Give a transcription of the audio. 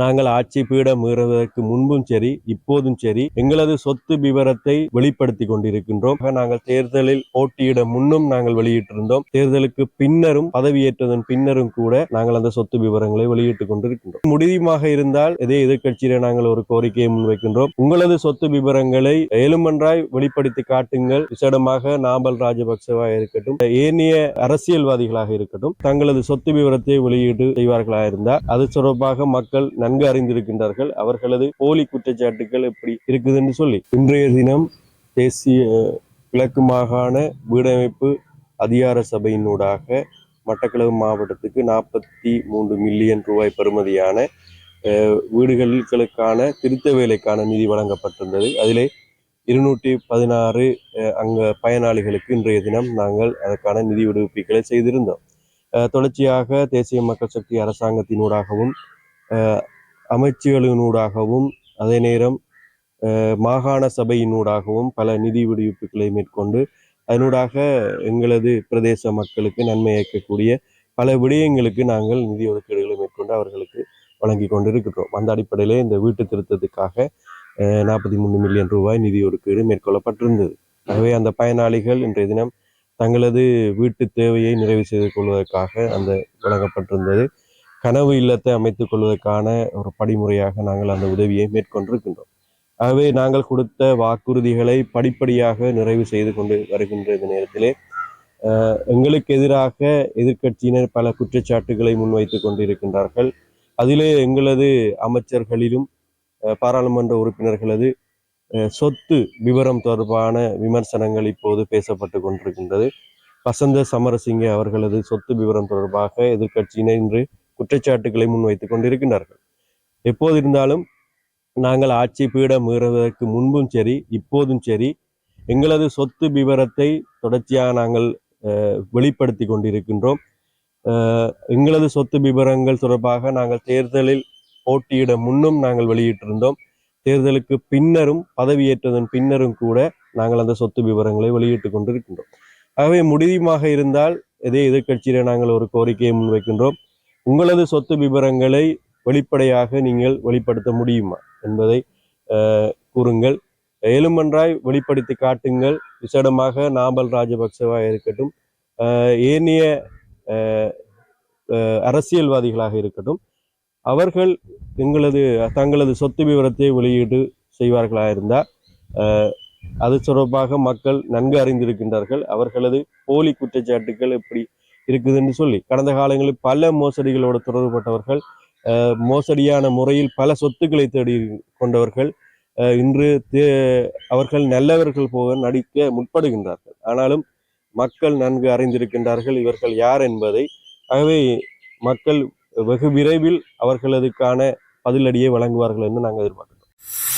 நாங்கள் ஆட்சி பீடம் ஏறுவதற்கு முன்பும் சரி இப்போதும் சரி எங்களது சொத்து விவரத்தை வெளிப்படுத்தி கொண்டிருக்கின்றோம். நாங்கள் தேர்தலில் போட்டியிட முன்னும் நாங்கள் வெளியிட்டிருந்தோம். தேர்தலுக்கு பின்னரும் பதவியேற்றதன் பின்னரும் கூட நாங்கள் அந்த சொத்து விவரங்களை வெளியிட்டுக் கொண்டிருக்கின்றோம். முடிவுமாக இருந்தால் இதே எதிர்கட்சியில நாங்கள் ஒரு கோரிக்கையை முன்வைக்கின்றோம். உங்களது சொத்து விவரங்களை ஏழுமன்றாய் வெளிப்படுத்தி காட்டுங்கள். விசேடமாக நாமல் ராஜபக்சவா இருக்கட்டும் ஏனைய அரசியல்வாதிகளாக இருக்கட்டும் தங்களது சொத்து விவரத்தை வெளியீடு செய்வார்களாக இருந்தால் அது தொடர்பாக மக்கள் நன்கு அறிந்திருக்கின்றார்கள். அவர்களது போலி குற்றச்சாட்டுகள் எப்படி இருக்குதுன்னு சொல்லி. இன்றைய தினம் தேசிய கிழக்கு மாகாண வீடமைப்பு அதிகார சபையினூடாக மட்டக்களவு மாவட்டத்துக்கு நாற்பத்தி மூன்று மில்லியன் ரூபாய் பெறுமதியான வீடுகளுக்கான திருத்த வேலைக்கான நிதி வழங்கப்பட்டிருந்தது. அதிலே இருநூற்றி பதினாறு அங்கே பயனாளிகளுக்கு இன்றைய தினம் நாங்கள் அதற்கான நிதி விடுவிப்புகளை செய்திருந்தோம். தொடர்ச்சியாக தேசிய மக்கள் சக்தி அரசாங்கத்தினூடாகவும் அமைச்சுகளினூடாகவும் அதே நேரம் மாகாண சபையினூடாகவும் பல நிதி விடுவிப்புகளை மேற்கொண்டு அதனூடாக எங்களது பிரதேச மக்களுக்கு நன்மை இயக்கக்கூடிய பல விடயங்களுக்கு நாங்கள் நிதி ஒதுக்கீடுகளை மேற்கொண்டு அவர்களுக்கு வழங்கி கொண்டிருக்கிறோம் அந்த அடிப்படையிலே இந்த வீட்டு திருத்தத்துக்காக நாற்பத்தி மூணு மில்லியன் ரூபாய் நிதி ஒதுக்கீடு மேற்கொள்ளப்பட்டிருந்தது. ஆகவே அந்த பயனாளிகள் இன்றைய தினம் தங்களது வீட்டு தேவையை நிறைவு செய்து கொள்வதற்காக அந்த வழங்கப்பட்டிருந்தது. கனவு இல்லத்தை அமைத்துக் கொள்வதற்கான ஒரு படிமுறையாக நாங்கள் அந்த உதவியை மேற்கொண்டிருக்கின்றோம். ஆகவே நாங்கள் கொடுத்த வாக்குறுதிகளை படிப்படியாக நிறைவு செய்து கொண்டு வருகின்ற இந்த நேரத்திலே எங்களுக்கு எதிராக எதிர்க்கட்சியினர் பல குற்றச்சாட்டுகளை முன்வைத்துக் கொண்டிருக்கின்றார்கள். அதிலே எங்களது அமைச்சர்களிலும் பாராளுமன்ற உறுப்பினர்களது சொத்து விவரம் தொடர்பான விமர்சனங்கள் இப்போது பேசப்பட்டு கொண்டிருக்கின்றது. வசந்த சமரசிங்க அவர்களது சொத்து விவரம் தொடர்பாக எதிர்க்கட்சியினர் இன்று குற்றச்சாட்டுகளை முன்வைத்துக் கொண்டிருக்கின்றார்கள். எப்போது இருந்தாலும் நாங்கள் ஆட்சி பீடம் ஏறுவதற்கு முன்பும் சரி இப்போதும் சரி எங்களது சொத்து விவரத்தை தொடர்ச்சியாக நாங்கள் வெளிப்படுத்தி கொண்டிருக்கின்றோம். எங்களது சொத்து விவரங்கள் தொடர்பாக நாங்கள் தேர்தலில் போட்டியிட முன்னும் நாங்கள் வெளியிட்டிருந்தோம். தேர்தலுக்கு பின்னரும் பதவியேற்றதன் பின்னரும் கூட நாங்கள் அந்த சொத்து விவரங்களை வெளியிட்டு கொண்டிருக்கின்றோம். ஆகவே முடியுமாக இருந்தால் இதே எதிர்க்கட்சியில நாங்கள் ஒரு கோரிக்கையை முன்வைக்கின்றோம். உங்களது சொத்து விவரங்களை வெளிப்படையாக நீங்கள் வெளிப்படுத்த முடியுமா என்பதை அஹ், கூறுங்கள். ஏழுமன்றாய் வெளிப்படுத்தி காட்டுங்கள். விசேடமாக நாமல் ராஜபக்சவா இருக்கட்டும். அஹ், ஏனைய அஹ், அரசியல்வாதிகளாக இருக்கட்டும். அவர்கள் எங்களது தங்களது சொத்து விவரத்தை வெளியீடு செய்வார்களாக இருந்தால் அது தொடர்பாக மக்கள் நன்கு அறிந்திருக்கின்றார்கள். அவர்களது போலி குற்றச்சாட்டுகள் எப்படி இருக்குதுன்னு சொல்லி கடந்த காலங்களில் பல மோசடிகளோடு தொடர்புபட்டவர்கள் அஹ், மோசடியான முறையில் பல சொத்துக்களை தேடி கொண்டவர்கள் அஹ், இன்று தே- அவர்கள் நல்லவர்கள் போக நடிக்க முற்படுகின்றார்கள். ஆனாலும் மக்கள் நன்கு அறிந்திருக்கின்றார்கள் இவர்கள் யார் என்பதை. ஆகவே மக்கள் வெகு விரைவில் அவர்களதுக்கான பதிலடியை வழங்குவார்கள் என்று நாங்கள் எதிர்பார்க்கிறோம்.